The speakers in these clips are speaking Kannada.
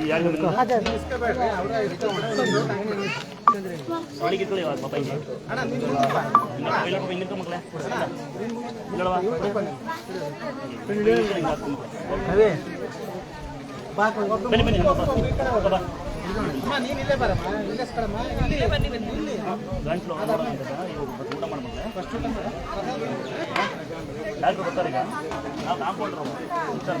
ಯಾರು ಒಳಗೆ ಇಟ್ಕೊಳ್ಳಿ ಇವಾಗ ಪಾಪ ಹಿಂಗೆ ಇಲ್ಲ ಪಾಪ ಹಿಂಗೆ ನಿಂತ್ಕೊ ಮಕ್ಳೇ ಇಲ್ಲವಾ ಬನ್ನಿ ಬನ್ನಿ ಪಾಪ ಪಾಪ ಗಂಟ್ಲು ನೋಡೋಣ ಅಂತ ಇವಾಗ ಬಸ್ ಊಟ ಮಾಡ್ಬಿಟ್ರೆ ಫಸ್ಟ್ ಊಟ ಡಾಕ್ಟ್ರು ಬರ್ತಾರೆ ಈಗ ನಾವು ಕಾಂಪೌಂಡ್ರು ಇರ್ತಾರೆ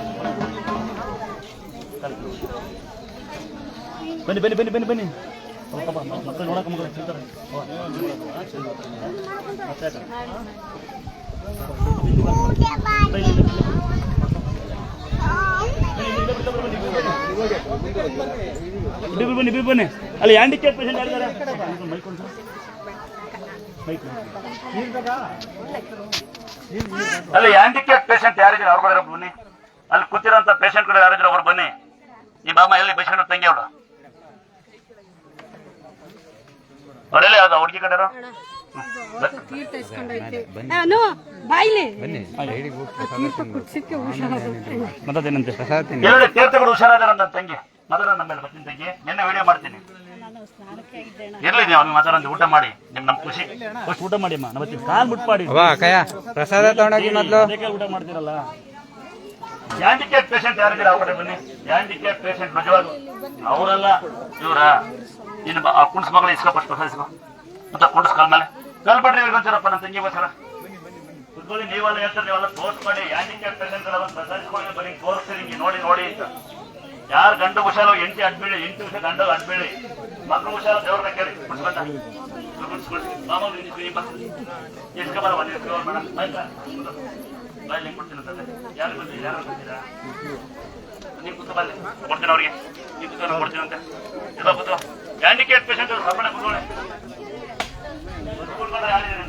ಬನ್ನಿ ಬನ್ನಿ ಬನ್ನಿ ಬನ್ನಿ ಬನ್ನಿ. ಮಕ್ಕಳು ನೋಡಕ್ಕೆ ಮಕ್ಕಳು ಸಿಗ್ತಾರೆ. ಬಿಬಿ ಬನ್ನಿ ಬಿಬಿ ಬನ್ನಿ ಅಲ್ಲಿ ಹ್ಯಾಂಡಿಕ್ಯಾಪ್ ಪೇಷಂಟ್ ಯಾರಿದ್ದಾರೆ? ಮೈಕ್ ಒಂದು ಮೈಕ್ ಅಲ್ಲಿ ಹ್ಯಾಂಡಿಕ್ಯಾಪ್ ಪೇಷಂಟ್ ಯಾರಿದ್ದಾರೆ? ಅವ್ರು ಬರೋರು ಬನ್ನಿ. ಅಲ್ಲಿ ಕೂತಿರೋಂಥ ಪೇಷಂಟ್ಗಳು ಯಾರಾದ್ರೂ ಅವ್ರು ಬನ್ನಿ. ಈ ಬಾಮ ಎಲ್ಲಿ? ಪೇಷಂಟ್ ತಂಗಿ ಅವಳು. ಅವರೆಲ್ಲ ಯಾವ್ದು? ಹುಡುಗಿ ಕಡೆ ತೀರ್ಥಗಳು ಹುಷಾರಾದಾರ ನನ್ನ ತಂಗಿ. ಮೊದಲ ನಮ್ಮ ಮೇಲೆ ಬರ್ತೀನಿ ತಂಗಿ. ನಿನ್ನೆ ವಿಡಿಯೋ ಮಾಡ್ತೀನಿ. ಇರ್ಲಿ ನೀವು ಅವ್ನಿಗೆ ಮಾತಾಡೋದು ಊಟ ಮಾಡಿ. ನಿಮ್ ನಮ್ ಖುಷಿ. ಫಸ್ಟ್ ಊಟ ಮಾಡಿ ಅಮ್ಮ. ಕಾಲ್ ಮುಟ್ಪಾಡಿ ಅವ್ವ ಅಕ್ಕಯ್ಯ ಪ್ರಸಾದ ತಗೊಂಡೋಗಿ ಮೊದ್ಲು. ಊಟ ಮಾಡ್ತೀರಲ್ಲ. ಹ್ಯಾಂಡಿಕ್ಯಾಪ್ ಪೇಷಂಟ್ ಯಾರಿದ್ದೀರ ಕಡೆ ಬನ್ನಿ. ಹ್ಯಾಂಡಿಕ್ಯಾಪ್ ಪೇಷಂಟ್ ನಿಜವಾಗ ಅವರಲ್ಲ, ಇವರ, ಇನ್ನು ಬ- ಆ ಕುಣ್ಸ್ ಮಗಳ ಇಸ್ಕ ಫಸ್ಟ್ ಪ್ರಸಾದ ಮತ್ತೆ ಕುಣ್ಸ್ ಕಾಲ್ ಮೇಲೆ ಕಲ್ಪಡ್ರಿ ಇವ್ರಿಗೆ ಒಂಚೂರಪ್ಪ ನನ್ನ ತಂಗಿ ಒಂದ್ಸಲ ಕುತ್ಕೊಳ್ಳಿ ನೀವೆಲ್ಲ ಹೇಳ್ತಾರೆ ನೀವೆಲ್ಲ ತೋರಿಸ್ಬೇಡಿ ಹ್ಯಾಂಡಿಕ್ಯಾಪ್ ಪೇಷಂಟ್ ಒಂದು ಪ್ರಸಾದ ಇಸ್ಕೊಂಡು ಬರೀ ತೋರಿಸ್ತೀರಿ ನೋಡಿ ನೋಡಿ ಅಂತ. ಯಾರು ಗಂಡು ಹುಷಾರು, ಎಂಟಿ ಅಡ್ಬೇಡಿ ಎಂಟು ವರ್ಷ ಗಂಡು ಅಡ್ಬೇಡಿ ಮಕ್ಕಳು ದೇವ್ರನ್ನ ಕೇಳಿ. ಕುಡ್ಸ್ಕೊಂಡ ಕುಡ್ಸ್ಕೊಳ್ಳಿ ಮಾಮೂಲಿ ನಿಂತ್ಕೊಳ್ಳಿ, ಬಾ. ಎಸ್ಕೊ ಬರ ಒಂದು ಎಸ್ಕೊ ಬರ ಮೇಡಮ್ ಆಯ್ತಾ? ಬಾಯಲ್ಲಿ ಕೊಡ್ತೀನಿ ಅಂತಂದ್ರೆ ಯಾರು ಯಾರು ಬಂದಿರಾ ಸಪಣ ಕೂತ್ಕೊಳ್ಳಿ. ಕೂತ್ಕೊಂಡ್ರೆ ಯಾರಿದ್ದೀರಿ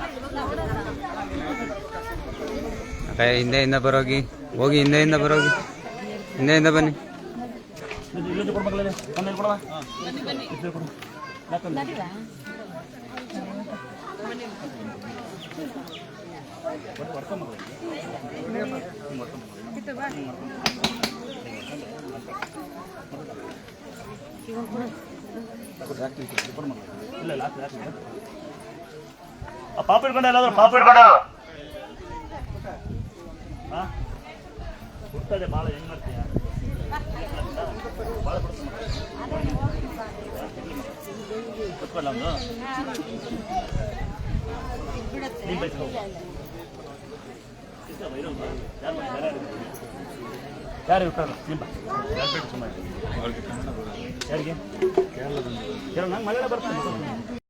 ಅಕ್ಕಯ್ಯ ಹಿಂದೆಯಿಂದ ಬರೋಗಿ. ಹಿಂದೆ ಇಂದ ಬರೋಗಿ. ಬನ್ನಿ. ಇಲ್ಲೊಂದು ಕೊಡು ಮಗಳೇ ಆಮೇಲೆ ಕೊಡವಾ. ಇಲ್ಲೇ ಕೊಡು. ಯಾಕಂದ್ರೆ ಇಲ್ಲ ಇಲ್ಲ. ಆ ಪಾಪ ಇಟ್ಕೊಂಡ ಎಲ್ಲಾದ್ರೂ ಪಾಪ ಇಟ್ಕೊಂಡ ಹಾ ಹುಡ್ತದೆ ಭಾಳ ಹೆಂಗ್ ಮಾಡ್ತೀಯ? ಕುತ್ಕೊಳ್ಳ ಒಂದು ಬೈಸ್ಕೊ ಯಾರು ಇರ್ತಾರ? ನಿಮ್ಮ ಯಾರು ಬೇಕು ಸುಮ್ಮನೆ ಯಾರಿಗೆ? ಕೇರಳ ನಂಗೆ ಮಳೆ ಬರ್ತಾನೆ